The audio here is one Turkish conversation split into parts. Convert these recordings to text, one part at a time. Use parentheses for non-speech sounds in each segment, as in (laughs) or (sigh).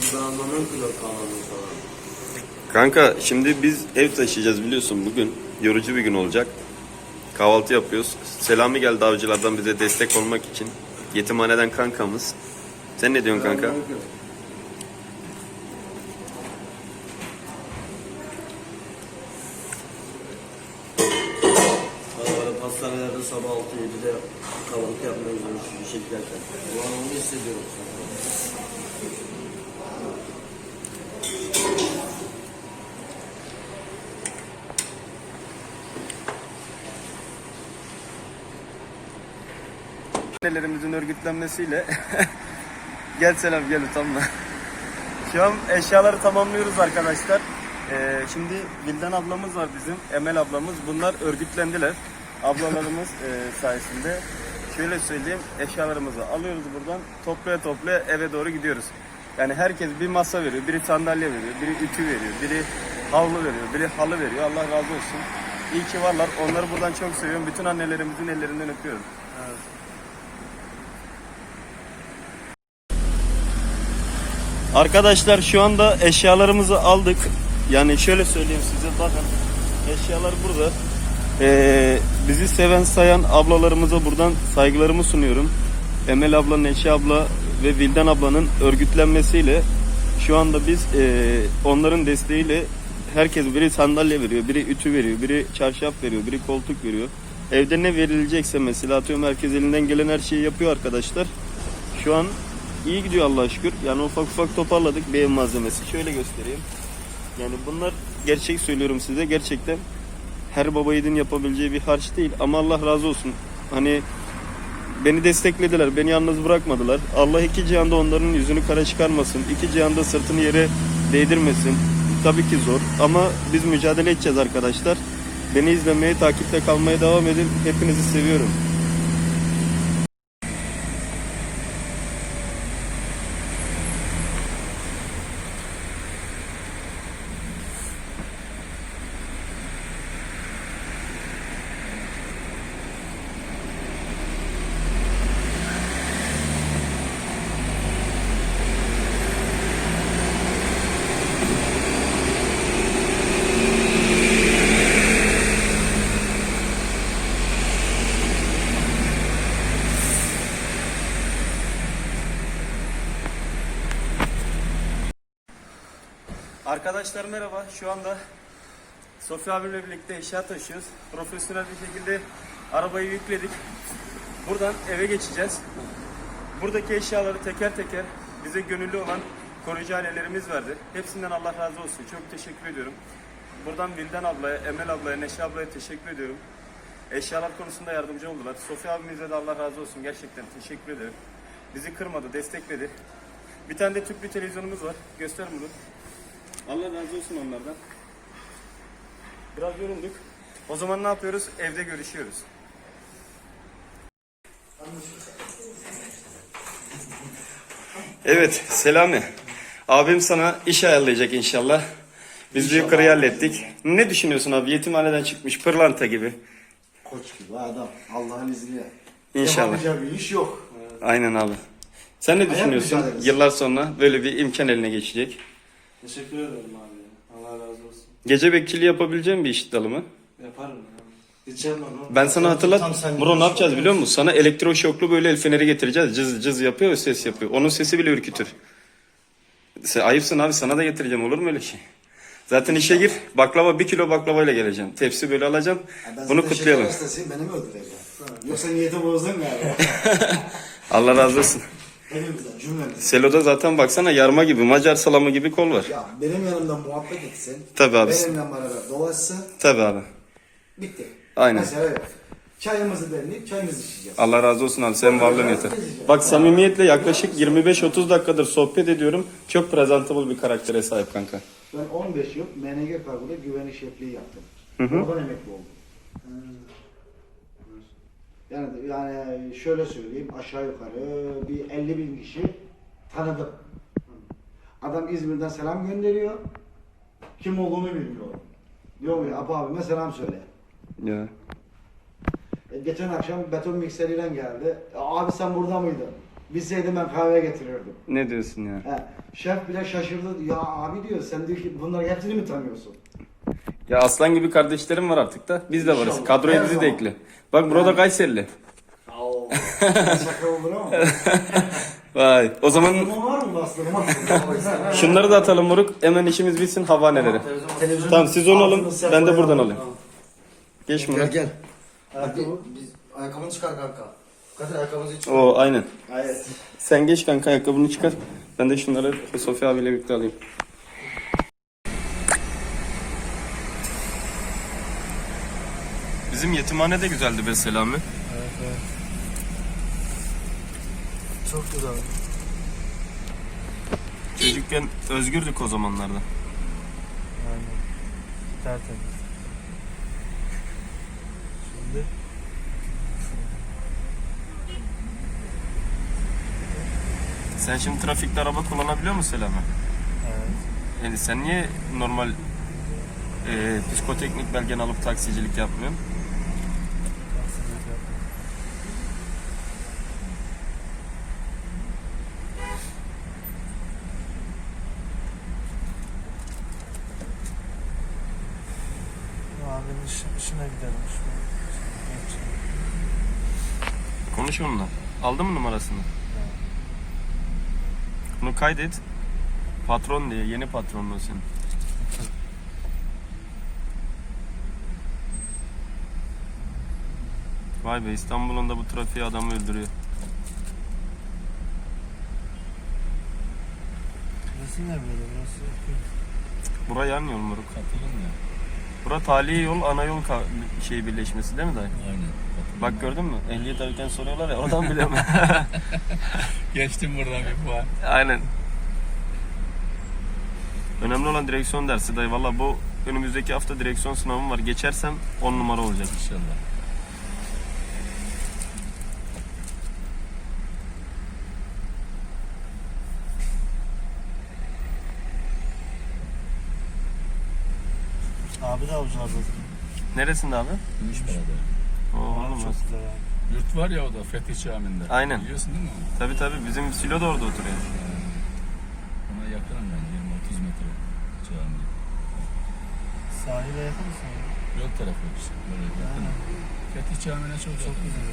Falan. Kanka şimdi biz ev taşıyacağız biliyorsun bugün. Yorucu bir gün olacak. Kahvaltı yapıyoruz. Selami geldi avcılardan bize destek olmak için. Yetimhaneden kankamız. Sen ne diyorsun kanka? Arabayla pastanelerde sabah 6-7'de kahvaltı yapmaya gidiyoruz bir şey giderken. Ulan onu hissediyorum. Annelerimizin örgütlenmesiyle (laughs) gel selam gel utanma. Şu an eşyaları tamamlıyoruz arkadaşlar. Ee, şimdi Vildan ablamız var bizim, Emel ablamız. Bunlar örgütlendiler. Ablalarımız e, sayesinde. Şöyle söyleyeyim, eşyalarımızı alıyoruz buradan, toplaya toplaya eve doğru gidiyoruz. Yani herkes bir masa veriyor, biri sandalye veriyor, biri ütü veriyor, biri havlu veriyor, biri halı veriyor. Allah razı olsun. İyi ki varlar. Onları buradan çok seviyorum. Bütün annelerimizin ellerinden öpüyorum. Arkadaşlar şu anda eşyalarımızı aldık. Yani şöyle söyleyeyim size bakın. Eşyalar burada. Ee, bizi seven sayan ablalarımıza buradan saygılarımı sunuyorum. Emel abla, Neşe abla ve Vildan ablanın örgütlenmesiyle şu anda biz ee, onların desteğiyle herkes biri sandalye veriyor, biri ütü veriyor, biri çarşaf veriyor, biri koltuk veriyor. Evde ne verilecekse mesela atıyorum herkes elinden gelen her şeyi yapıyor arkadaşlar. Şu an iyi gidiyor Allah'a şükür. Yani ufak ufak toparladık bir ev malzemesi. Şöyle göstereyim. Yani bunlar gerçek söylüyorum size gerçekten her baba yiğidin yapabileceği bir harç değil ama Allah razı olsun. Hani beni desteklediler, beni yalnız bırakmadılar. Allah iki cihanda onların yüzünü kara çıkarmasın. iki cihanda sırtını yere değdirmesin. Tabii ki zor ama biz mücadele edeceğiz arkadaşlar. Beni izlemeye, takipte kalmaya devam edin. Hepinizi seviyorum. Arkadaşlar merhaba. Şu anda Sofya abimle birlikte eşya taşıyoruz. Profesyonel bir şekilde arabayı yükledik. Buradan eve geçeceğiz. Buradaki eşyaları teker teker bize gönüllü olan koruyucu ailelerimiz verdi. Hepsinden Allah razı olsun. Çok teşekkür ediyorum. Buradan Vildan ablaya, Emel ablaya, Neşe ablaya teşekkür ediyorum. Eşyalar konusunda yardımcı oldular. Sofya abimize de Allah razı olsun. Gerçekten teşekkür ederim. Bizi kırmadı, destekledi. Bir tane de tüplü televizyonumuz var. Göster bunu. Allah razı olsun onlardan. Biraz yorunduk. O zaman ne yapıyoruz? Evde görüşüyoruz. Evet, Selami. Abim sana iş ayarlayacak inşallah. Biz de yukarıyı hallettik. Ne düşünüyorsun abi? Yetimhaneden çıkmış pırlanta gibi. Koç gibi adam. Allah'ın izniyle. İnşallah. Yapamayacağı bir iş yok. Aynen abi. Sen ne düşünüyorsun? mücadelesi. Yıllar sonra böyle bir imkan eline geçecek. Teşekkür ederim abi. Allah razı olsun. Gece bekçiliği yapabileceğin bir iş dalı mı? Yaparım ya. Ben onu. Ben sana hatırlat. Tam sen Bro ne yapacağız biliyor musun? Sana elektroşoklu böyle el feneri getireceğiz. Cız cız yapıyor ve ses yapıyor. Onun sesi bile ürkütür. Sen ayıpsın abi sana da getireceğim olur mu öyle şey? Zaten işe gir. Baklava bir kilo baklavayla geleceğim. Tepsi böyle alacağım. Ya ben Bunu zaten kutlayalım. hastasıyım, beni mi öldüreceksin? Yoksa niyeti bozdun galiba. (laughs) Allah razı olsun. Elimizden cümlemizden. Selo'da zaten baksana yarma gibi, Macar salamı gibi kol var. Ya benim yanımda muhabbet etsin. Tabii abi. Benimle beraber dolaşsın. Tabii abi. Bitti. Aynen. Mesela evet. Çayımızı demleyip çayımızı içeceğiz. Allah razı olsun abi. Senin varlığın yeter. Bak samimiyetle yaklaşık 25-30 dakikadır sohbet ediyorum. Çok presentable bir karaktere sahip kanka. Ben 15 yıl MNG Kargo'da güvenlik şefliği yaptım. Hı hı. Oradan emekli oldum. Yani, yani şöyle söyleyeyim aşağı yukarı bir 50 bin kişi tanıdım. Adam İzmir'den selam gönderiyor. Kim olduğunu bilmiyor. Diyor ya Apo abime selam söyle. Ya. E, geçen akşam beton mikseriyle geldi. "E, Abi sen burada mıydın? Bilseydim ben kahve getirirdim. Ne diyorsun ya? He, şef bile şaşırdı. Ya abi diyor sen diyor ki bunların hepsini mi tanıyorsun? Ya aslan gibi kardeşlerim var artık da. Biz de varız. İnşallah. Kadroya Her bizi de zaman. ekle. Bak burada Kayserili. Oo. Şaka olur ama. (laughs) Vay. O zaman var mı bastırma? (laughs) şunları da atalım Moruk. Hemen işimiz bitsin havaneleri. Televizyon- Tamam siz onu alın. Altını Ben de buradan alayım. Geç Moruk. gel. Ayakkabı. Biz ayakkabını çıkar kanka. Kadir ayakkabınızı çıkar. O aynen. Evet. Sen geç kanka ayakkabını çıkar. Ben de şunları Sofya abiyle birlikte alayım. Bizim yetimhane de güzeldi be Selami. Çok güzel. Çocukken özgürdük o zamanlarda. Aynen. Tertemiz. Şimdi Sen şimdi trafikte araba kullanabiliyor musun Selami? evet. Yani sen niye normal e, psikoteknik belgen alıp taksicilik yapmıyorsun? İş, işine gidelim. Geçelim. Konuş onunla. Aldın mı numarasını? Bunu kaydet. Patron diye, yeni patronluğu senin. Vay be İstanbul'un da bu trafiği adamı öldürüyor. Burası ne böyle? Burası yakın. Bura yan yol moruk. Katılım ya. Bura tali yol, ana yol ka- şey birleşmesi değil mi dayı? Aynen. Bak gördün mü? Ehliyet alırken soruyorlar ya oradan (laughs) biliyorum. (laughs) Geçtim buradan bir puan. Aynen. Önemli olan direksiyon dersi dayı. Valla bu önümüzdeki hafta direksiyon sınavım var. Geçersem 10 numara olacak. İnşallah. Abi de avcılarda. Neresinde abi? Gümüşpara'da. Oo, Abi oğlum çok güzel abi. Yurt var ya o da Fethi Camii'nde. Aynen. Biliyorsun değil mi onu? Tabi tabi bizim silo da orada oturuyor. Ona yakınım ben 20-30 metre cami. Sahile yakın mısın? abi? Yol tarafı işte. Böyle yakınım. Fethi Camii'ne çok Çok güzel.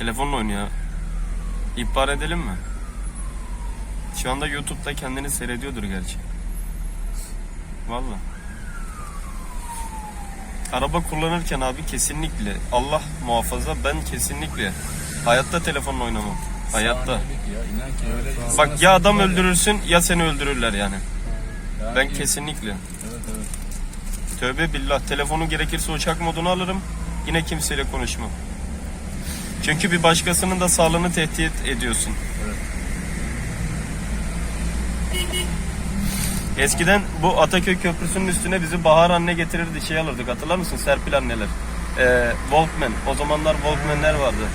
Telefonla oynuyor. İhbar edelim mi? Şu anda YouTube'da kendini seyrediyordur gerçi. Valla. Araba kullanırken abi kesinlikle Allah muhafaza ben kesinlikle hayatta telefonla oynamam. Hayatta. Bak ya adam öldürürsün ya seni öldürürler yani. ya. Ben kesinlikle. Tövbe billah telefonu gerekirse uçak moduna alırım. Yine kimseyle konuşmam. Çünkü bir başkasının da sağlığını tehdit ediyorsun. Eskiden bu Ataköy Köprüsü'nün üstüne bizi Bahar anne getirirdi şey alırdık hatırlar mısın Serpil anneler. Ee, Walkman o zamanlar Walkman'ler vardı.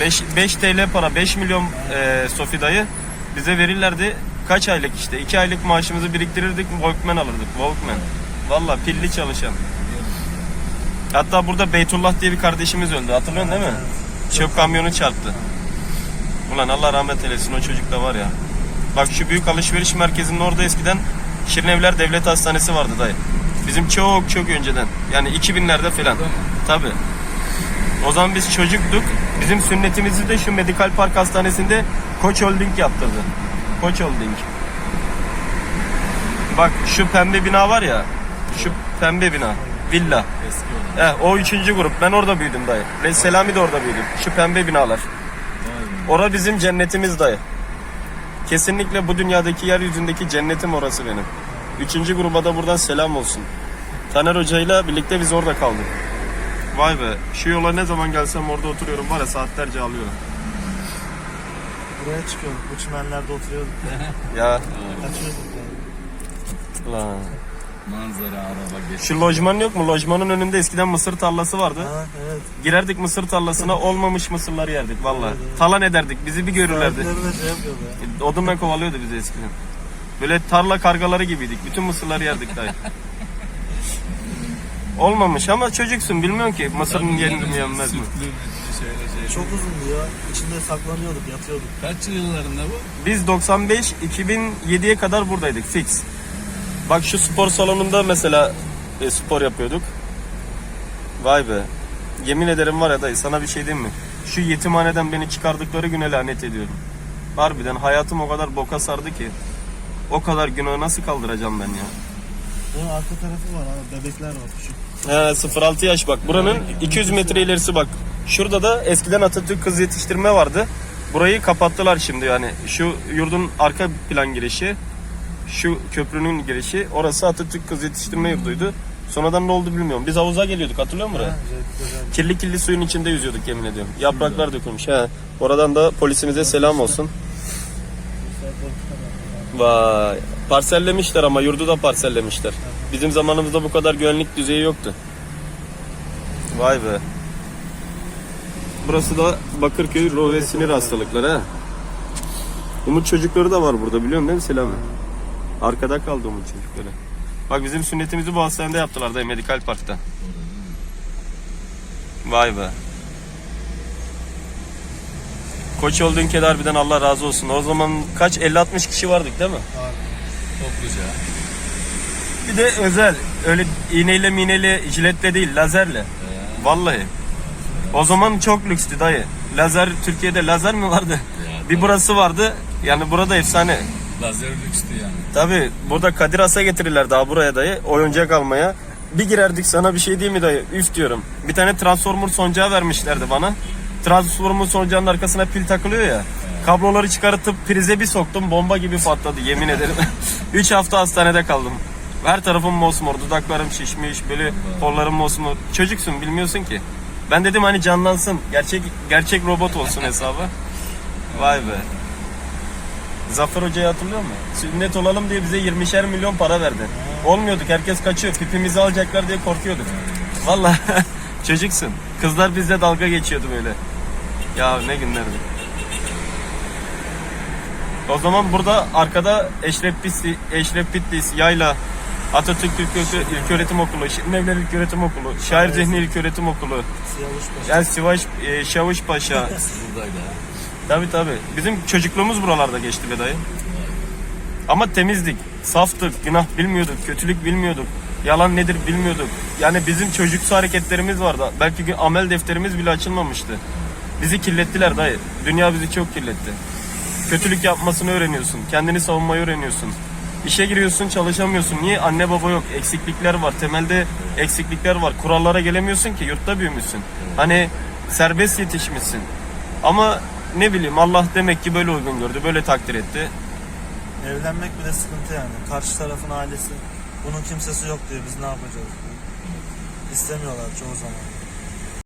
Ee, 5, TL para 5 milyon e, Sofi dayı bize verirlerdi. Kaç aylık işte 2 aylık maaşımızı biriktirirdik Walkman alırdık Walkman. Valla pilli çalışan. Hatta burada Beytullah diye bir kardeşimiz öldü hatırlıyorsun değil mi? Çöp kamyonu çarptı. Ulan Allah rahmet eylesin o çocuk da var ya. Bak şu büyük alışveriş merkezinin orada eskiden Şirinevler Devlet Hastanesi vardı dayı. Bizim çok çok önceden. Yani 2000'lerde falan. Tabi. O zaman biz çocuktuk. Bizim sünnetimizi de şu Medikal Park Hastanesi'nde Koç Holding yaptırdı. Koç Holding. Bak şu pembe bina var ya. Şu pembe bina. Villa. Eski olan. He, o üçüncü grup. Ben orada büyüdüm dayı. Ve Selami de orada büyüdüm. Şu pembe binalar. Ora bizim cennetimiz dayı. Kesinlikle bu dünyadaki yeryüzündeki cennetim orası benim. Üçüncü gruba da buradan selam olsun. Taner Hoca'yla birlikte biz orada kaldık. Vay be şu yola ne zaman gelsem orada oturuyorum var ya saatlerce alıyorum. Buraya çıkıyorduk. Bu çimenlerde oturuyorduk. (laughs) Ya Kaçıyorduk yani. Lan. Manzara, araba geç. Şu lojman yok mu? Lojmanın önünde eskiden mısır tarlası vardı. Ha evet. Girerdik mısır tarlasına olmamış mısırları yerdik valla. Talan ederdik bizi bir görürlerdi. Sahipleri de şey yapıyordu ya. Odunla kovalıyordu bizi eskiden. Böyle tarla kargaları gibiydik. Bütün mısırları yerdik dayı. (laughs) Olmamış ama çocuksun bilmiyorum ki mısırın yerini mi yenmez mi? Sütlü, şöyle şey. Çok uzundu ya. İçinde saklanıyorduk, yatıyorduk. Kaç yıllarında bu? Biz 95 2007'ye kadar buradaydık fix. Bak şu spor salonunda mesela e, spor yapıyorduk. Vay be. Yemin ederim var ya dayı sana bir şey diyeyim mi? Şu yetimhaneden beni çıkardıkları güne lanet ediyorum. Harbiden hayatım o kadar boka sardı ki. O kadar günahı nasıl kaldıracağım ben ya? Bunun arka tarafı var abi. Bebekler var küçük. He 06 yaş bak. Buranın 200 metre ilerisi bak. Şurada da eskiden Atatürk kız yetiştirme vardı. Burayı kapattılar şimdi yani. Şu yurdun arka plan girişi, şu köprünün girişi, orası Atatürk kız yetiştirme yurduydu. Sonradan ne oldu bilmiyorum. Biz havuza geliyorduk hatırlıyor musun? Ha. Kirli kirli suyun içinde yüzüyorduk yemin ediyorum. Yapraklar dökülmüş. He. Oradan da polisimize selam olsun. Vay. Parsellemişler ama yurdu da parsellemişler. Bizim zamanımızda bu kadar güvenlik düzeyi yoktu. Vay be. Burası da Bakırköy ruh ve sinir hastalıkları ha. Umut çocukları da var burada biliyorsun değil mi Selami? Arkada kaldı Umut çocukları. Bak bizim sünnetimizi bu hastanede yaptılar da Medikal Park'ta. Vay be. Koç kere harbiden Allah razı olsun. O zaman kaç 50-60 kişi vardık değil mi? Topluca. Bir de özel. Öyle iğneyle mineyle jiletle değil lazerle. Vallahi. O zaman çok lükstü dayı. Lazer Türkiye'de lazer mi vardı? Bir burası vardı. Yani burada efsane. Lazer lükstü yani. Tabi burada Kadir Has'a getirirler daha buraya dayı oyuncak almaya. Bir girerdik sana bir şey değil mi dayı? Üf diyorum. Bir tane transformer soncağı vermişlerdi bana. Transformer soncağının arkasına pil takılıyor ya. Kabloları çıkartıp prize bir soktum bomba gibi patladı yemin ederim. (laughs) 3 hafta hastanede kaldım. Her tarafım mosmor, dudaklarım şişmiş, böyle kollarım mosmor. Çocuksun bilmiyorsun ki. Ben dedim hani canlansın, gerçek gerçek robot olsun hesabı. Vay be. Zafer Hoca'yı hatırlıyor musun? Sünnet olalım diye bize 20'şer milyon para verdi. Olmuyorduk. Herkes kaçıyor. Pipimizi alacaklar diye korkuyorduk. Vallahi (laughs) çocuksun. Kızlar bizle dalga geçiyordu böyle. Ya ne günlerdi. O zaman burada arkada Eşref Bitlis, Eşref Bitlis, Yayla, Atatürk İlk, İlköğretim Okulu, Şirinevler İlköğretim Okulu, Şair Zihni İlköğretim Okulu, Siyavuş başı. El Sivaş, e, Şavuş Paşa. (laughs) Tabii tabii. Bizim çocukluğumuz buralarda geçti be dayı. Ama temizdik, saftık, günah bilmiyorduk, kötülük bilmiyorduk. Yalan nedir bilmiyorduk. Yani bizim çocuksu hareketlerimiz vardı. Belki amel defterimiz bile açılmamıştı. Bizi kirlettiler dayı. Dünya bizi çok kirletti. Kötülük yapmasını öğreniyorsun. Kendini savunmayı öğreniyorsun. İşe giriyorsun çalışamıyorsun. Niye? Anne baba yok. Eksiklikler var. Temelde eksiklikler var. Kurallara gelemiyorsun ki. Yurtta büyümüşsün. Hani serbest yetişmişsin. Ama ne bileyim Allah demek ki böyle uygun gördü. Böyle takdir etti. Evlenmek bile sıkıntı yani. Karşı tarafın ailesi bunun kimsesi yok diyor. Biz ne yapacağız diyor. İstemiyorlar çoğu zaman.